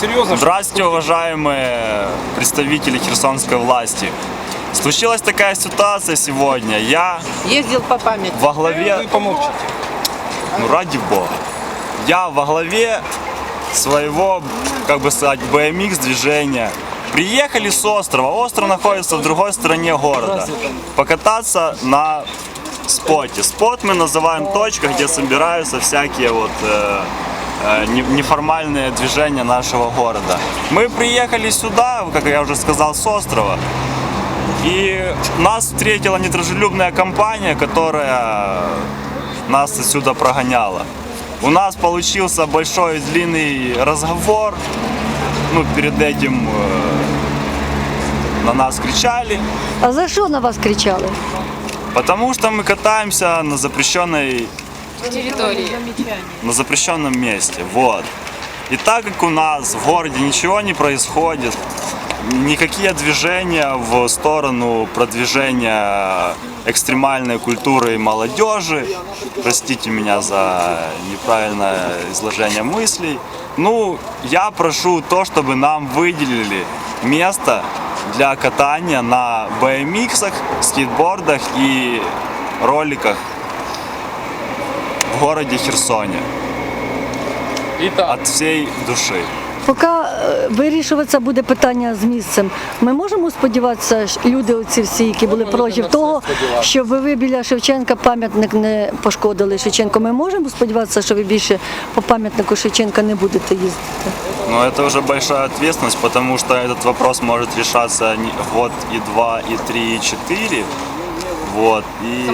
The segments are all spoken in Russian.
серьезно? Здравствуйте, уважаемые представители херсонской власти. Случилась такая ситуация сегодня. Я Ездил по памяти. во главе, Вы помолчите. ну ради бога, я во главе своего, как бы сказать, BMX движения. Приехали с острова. Остров находится в другой стороне города. Покататься на споте. Спот мы называем точка, где собираются всякие вот э, э, не- неформальные движения нашего города. Мы приехали сюда, как я уже сказал, с острова. И нас встретила недружелюбная компания, которая нас отсюда прогоняла. У нас получился большой длинный разговор. Ну, перед этим э, на нас кричали, А за що на вас кричали? потому что мы катаемся на запрещенной Территории. на запрещенном месте. Вот. И так как у нас в городе ничего не происходит, никакие движения в сторону продвижения экстремальной культуры и молодежи, простите меня за неправильное изложение мыслей, ну, я прошу то, чтобы нам выделили место для катания на BMX, скейтбордах и роликах в городе Херсоне Итак, от всей души. Поки е, вирішуватися буде питання з місцем, ми можемо сподіватися, що люди оці всі, які були ми проти на того, все сподіватися. щоб ви біля Шевченка пам'ятник не пошкодили Шевченко. Ми можемо сподіватися, що ви більше по пам'ятнику Шевченка не будете їздити. Но это уже большая ответственность, потому что этот вопрос может решаться не год, и два, и три, и четыре. Вот. И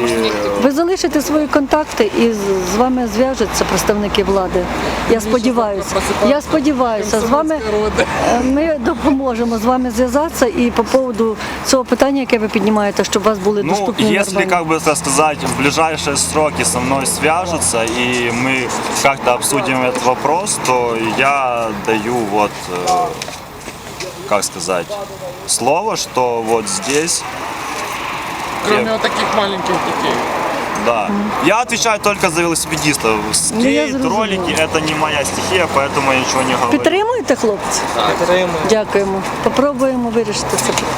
Ви залишите свої контакти і з- з вами зв'яжуться представники влади. Я сподіваюся. Я сподіваюся, з вами е, ми допоможемо з вами зв'язатися і по поводу цього питання, яке ви піднімаєте, щоб у вас були ну, доступні если, нормальні. как бы так сказать, в ближайшие сроки со мной свяжутся и мы как-то обсудим этот вопрос, то я даю вот, э, как сказать, слово, что вот здесь кроме вот таких маленьких детей. Да. Я отвечаю только за велосипедистов. Ну, Скейт, зрозуміла. ролики это не моя стихия, поэтому я ничего не говорю. Підтримуєте, хлопці? Підтримуємо. Дякуємо. Попробуємо вирішити це питання.